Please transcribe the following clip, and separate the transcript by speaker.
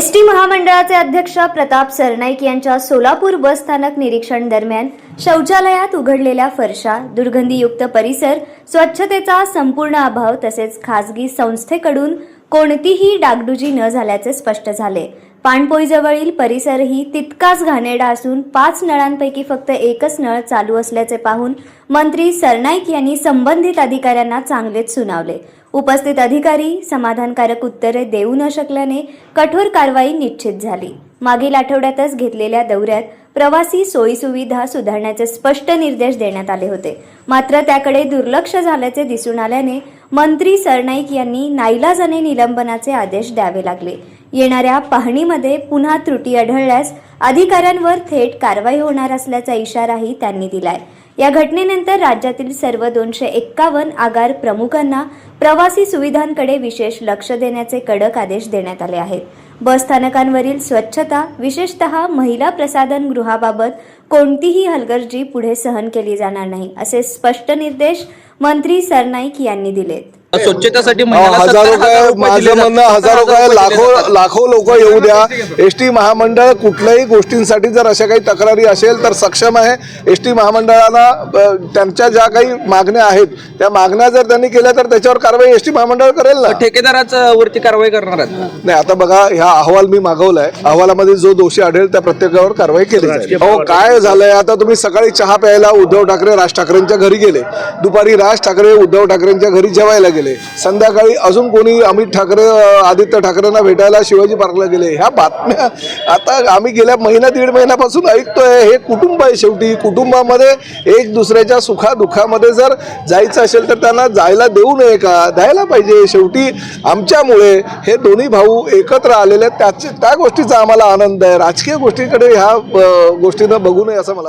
Speaker 1: S T महामंडळाचे अध्यक्ष प्रताप सरनाईक यांच्या सोलापूर बस स्थानक निरीक्षण दरम्यान शौचालयात उघडलेल्या फरशा दुर्गंधीयुक्त परिसर स्वच्छतेचा संपूर्ण अभाव तसेच खासगी संस्थेकडून कोणतीही डागडुजी न झाल्याचे स्पष्ट झाले. पाणपोईजवळील परिसरही तितकाच घाणेरडा असून पाच नळांपैकी फक्त एकच नळ चालू असल्याचे पाहून मंत्री सरनाईक यांनी संबंधित अधिकाऱ्यांना चांगलेच सुनावले. उपस्थित अधिकारी समाधानकारक उत्तरे देऊ न शकल्याने कठोर कारवाई निश्चित झाली. मागील आठवड्यातच घेतलेल्या दौऱ्यात प्रवासी सोयीसुविधा सुधारण्याचे स्पष्ट निर्देश देण्यात आले होते. मात्र त्याकडे दुर्लक्ष झाल्याचे दिसून आल्याने मंत्री सरनाईक यांनी नाईलाजाने निलंबनाचे आदेश द्यावे लागले. येणाऱ्या पाहणीमध्ये पुन्हा त्रुटी आढळल्यास अधिकाऱ्यांवर थेट कारवाई होणार असल्याचा इशाराही त्यांनी दिलाय. या घटनेनंतर राज्यातील सर्व दोनशे एक्कावन्न आगार प्रमुखांना प्रवासी सुविधांकडे विशेष लक्ष देण्याचे कडक आदेश देण्यात आले आहेत. बस स्थानकांवरील स्वच्छता विशेषतः महिला प्रसाधन गृहाबाबत कोणतीही हलगर्जी पुढे सहन केली जाणार नाही असे स्पष्ट निर्देश मंत्री सरनाईक यांनी दिलेत.
Speaker 2: स्वच्छतेसाठी
Speaker 3: हजारो
Speaker 2: 70,000
Speaker 3: काय
Speaker 2: रुपये
Speaker 3: माझं म्हणणं. हजारो
Speaker 2: 70,000
Speaker 3: काय लाखो. लाखो लोक येऊ द्या. एस टी महामंडळ कुठल्याही गोष्टींसाठी जर अशा काही तक्रारी असेल तर सक्षम आहे. एस टी महामंडळाला त्यांच्या ज्या काही मागण्या आहेत त्या मागण्या जर त्यांनी केल्या तर त्याच्यावर कारवाई एस टी महामंडळ करेल ना.
Speaker 2: ठेकेदाराच वरती कारवाई करणार आहेत.
Speaker 3: नाही आता बघा ह्या अहवाल मी मागवलाय. अहवालामध्ये जो दोषी आढळेल त्या प्रत्येकावर कारवाई केली जाईल. अहो काय झालंय? आता तुम्ही सकाळी चहा प्यायला उद्धव ठाकरे राज ठाकरेंच्या घरी गेले. दुपारी राज ठाकरे उद्धव ठाकरेंच्या घरी जेवायला गेले. संध्याकाळी अजून कोणी अमित ठाकरे आदित्य ठाकरेंना भेटायला शिवाजी पार्कला गेले. ह्या बातम्या आता आम्ही गेल्या महिना दीड महिन्यापासून ऐकतोय. हे कुटुंब आहे शेवटी. कुटुंबामध्ये एक दुसऱ्याच्या सुखादुखामध्ये जर जायचं असेल तर त्यांना जायला देऊ नये का? द्यायला पाहिजे. शेवटी आमच्यामुळे हे दोन्ही भाऊ एकत्र आलेले आहेत. त्याचे त्या गोष्टीचा आम्हाला आनंद आहे. राजकीय गोष्टीकडे ह्या गोष्टीनं बघू नये असं मला